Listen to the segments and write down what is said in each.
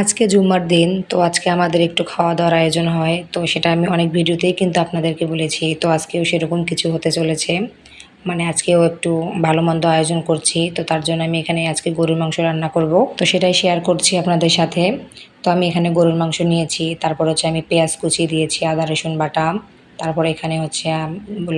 আজকে জুম্মার দিন, তো আজকে আমাদের একটু খাওয়া দাওয়ার আয়োজন হয়। তো সেটা আমি অনেক ভিডিওতেই কিন্তু আপনাদেরকে বলেছি। তো আজকেও সেরকম কিছু হতে চলেছে। মানে আজকেও একটু ভালো মন্দ আয়োজন করছি। তো তার জন্য আমি এখানে আজকে গরুর মাংস রান্না করব। তো সেটাই শেয়ার করছি আপনাদের সাথে। তো আমি এখানে গরুর মাংস নিয়েছি। তারপর হচ্ছে আমি পেঁয়াজ কুচি দিয়েছি, আদা, রসুন, বাটা। তারপর এখানে হচ্ছে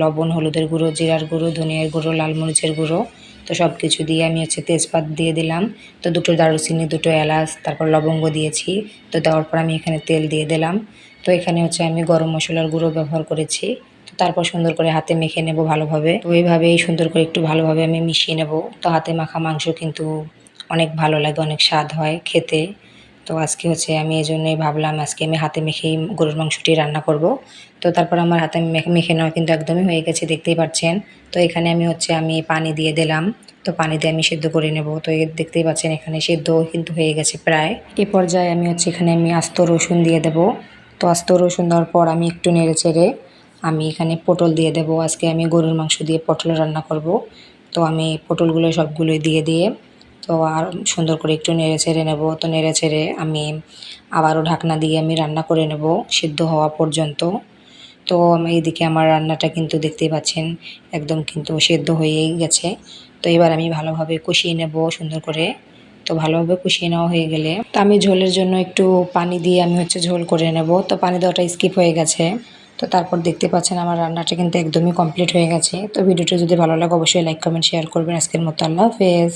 লবণ, হলুদের গুঁড়ো, জিরার গুঁড়ো, ধনিয়ার গুঁড়ো, লাল মরিচের গুঁড়ো। তো সব কিছু দিয়ে আমি হচ্ছে তেজপাত দিয়ে দিলাম। তো দুটো দারুচিনি, দুটো এলাচ, তারপর লবঙ্গ দিয়েছি। তো দেওয়ার পর আমি এখানে তেল দিয়ে দিলাম। তো এখানে হচ্ছে আমি গরম মশলার গুঁড়ো ব্যবহার করেছি। তো তারপর সুন্দর করে হাতে মেখে নেব ভালোভাবে। তো এইভাবেই সুন্দর করে একটু ভালোভাবে আমি মিশিয়ে নেব। তো হাতে মাখা মাংস কিন্তু অনেক ভালো লাগে, অনেক স্বাদ হয় খেতে। তো আজকে হচ্ছে আমি এই জন্যই ভাবলাম আজকে আমি হাতে মেখেই গরুর মাংসটি রান্না করব। তো তারপর আমার হাতে মেখে নেওয়া কিন্তু একদমই হয়ে গেছে, দেখতেই পাচ্ছেন। তো এখানে আমি হচ্ছে আমি পানি দিয়ে দিলাম। তো পানি দিয়ে আমি সেদ্ধ করে নেব। তো দেখতেই পাচ্ছেন এখানে সেদ্ধ কিন্তু হয়ে গেছে প্রায়। এ পর্যায়ে আমি হচ্ছে এখানে আমি আস্ত রসুন দিয়ে দেব। তো আস্ত রসুন দেওয়ার পর আমি একটু নেড়ে চেড়ে আমি এখানে পটল দিয়ে দেব। আজকে আমি গরুর মাংস দিয়ে পটল রান্না করব। তো আমি পটলগুলো সবগুলোই দিয়ে দিয়ে তো আর সুন্দর করে একটু নেড়ে ছেড়ে নেব। তো নেড়ে ছেড়ে আমি আবারও ঢাকনা দিয়ে আমি রান্না করে নেব সিদ্ধ হওয়া পর্যন্ত। তো এদিকে আমার রান্নাটা কিন্তু দেখতেই পাচ্ছেন, একদম কিন্তু সেদ্ধ হয়েই গেছে। তো এবার আমি ভালোভাবে কষিয়ে নেব সুন্দর করে। তো ভালোভাবে কষিয়ে নেওয়া হয়ে গেলে তো আমি ঝোলের জন্য একটু পানি দিয়ে আমি হচ্ছে ঝোল করে নেব। তো পানি দেওয়াটা স্কিপ হয়ে গেছে। তো তারপর দেখতে পাচ্ছেন আমার রান্নাটা কিন্তু একদমই কমপ্লিট হয়ে গেছে। তো ভিডিওটা যদি ভালো লাগে অবশ্যই লাইক, কমেন্ট, শেয়ার করবেন। আজকের মতো আল্লাহ হাফেজ।